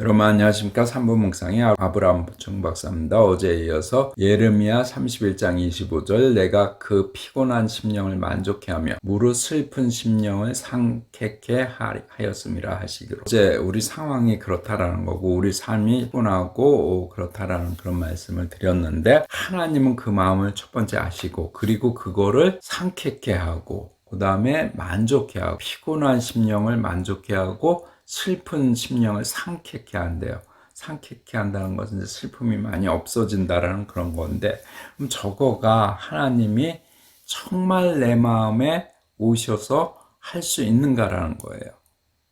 여러분 안녕하십니까 3부 묵상의 아브라함 보충 박사입니다. 어제에 이어서 예레미야 31장 25절 내가 그 피곤한 심령을 만족해 하며 무릇 슬픈 심령을 상쾌케 하였음이라 하시기로 이제 우리 상황이 그렇다라는 거고 우리 삶이 피곤하고 그렇다라는 그런 말씀을 드렸는데 하나님은 그 마음을 첫 번째 아시고 그리고 그거를 상쾌케 하고 그 다음에 만족해 하고 피곤한 심령을 만족해 하고 슬픈 심령을 상쾌케 한대요. 상쾌케 한다는 것은 슬픔이 많이 없어진다라는 그런 건데, 그럼 저거가 하나님이 정말 내 마음에 오셔서 할 수 있는가라는 거예요.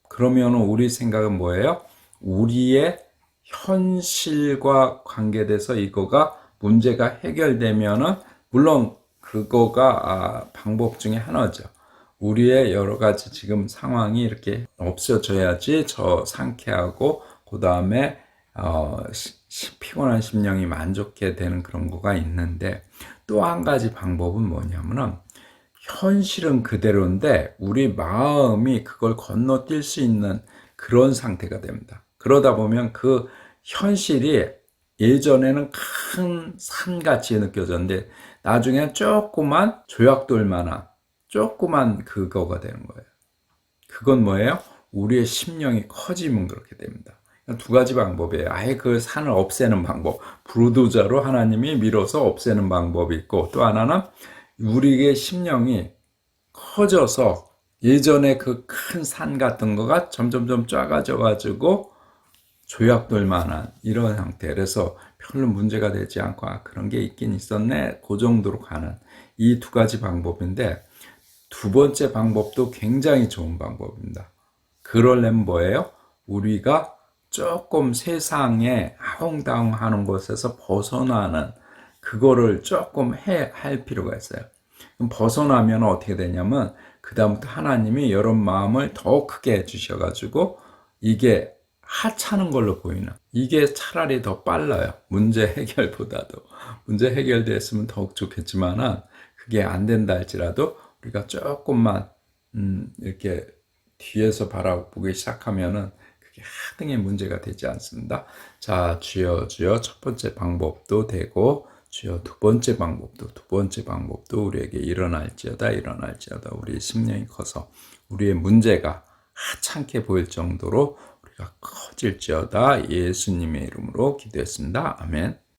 그러면 우리 생각은 뭐예요? 우리의 현실과 관계돼서 이거가 문제가 해결되면은 물론 그거가 아, 방법 중에 하나죠. 우리의 여러 가지 지금 상황이 이렇게 없어져야지 저 상쾌하고 그 다음에 어, 시, 피곤한 심령이 만족해 되는 그런 거가 있는데 또 한 가지 방법은 뭐냐면은 현실은 그대로인데 우리 마음이 그걸 건너뛸 수 있는 그런 상태가 됩니다. 그러다 보면 그 현실이 예전에는 큰 산같이 느껴졌는데 나중에 조그만 조약돌 만한 조그만 그거가 되는 거예요. 그건 뭐예요? 우리의 심령이 커지면 그렇게 됩니다. 두 가지 방법이에요. 아예 그 산을 없애는 방법. 브루도자로 하나님이 밀어서 없애는 방법이 있고 또 하나는 우리의 심령이 커져서 예전에 그 큰 산 같은 거가 점점점 작아져 가지고 조약돌 만한 이런 형태. 그래서 별로 문제가 되지 않고 아, 그런 게 있긴 있었네. 그 정도로 가는 이 두 가지 방법인데 두 번째 방법도 굉장히 좋은 방법입니다. 그럴려면 뭐예요? 우리가 조금 세상에 아웅다웅 하는 곳에서 벗어나는 그거를 조금 해, 할 필요가 있어요. 벗어나면 어떻게 되냐면, 그다음부터 하나님이 여러분 마음을 더 크게 해주셔가지고, 이게 하찮은 걸로 보이는, 이게 차라리 더 빨라요. 문제 해결보다도. 문제 해결됐으면 더욱 좋겠지만은, 그게 안 된다 할지라도, 우리가 조금만 음, 이렇게 뒤에서 바라보기 시작하면은 그게 하등의 문제가 되지 않습니다. 자, 주여 주여 첫 번째 방법도 되고 주여 두 번째 방법도 두 번째 방법도 우리에게 일어날지어다 일어날지어다 우리 심령이 커서 우리의 문제가 하찮게 보일 정도로 우리가 커질지어다 예수님의 이름으로 기도했습니다. 아멘.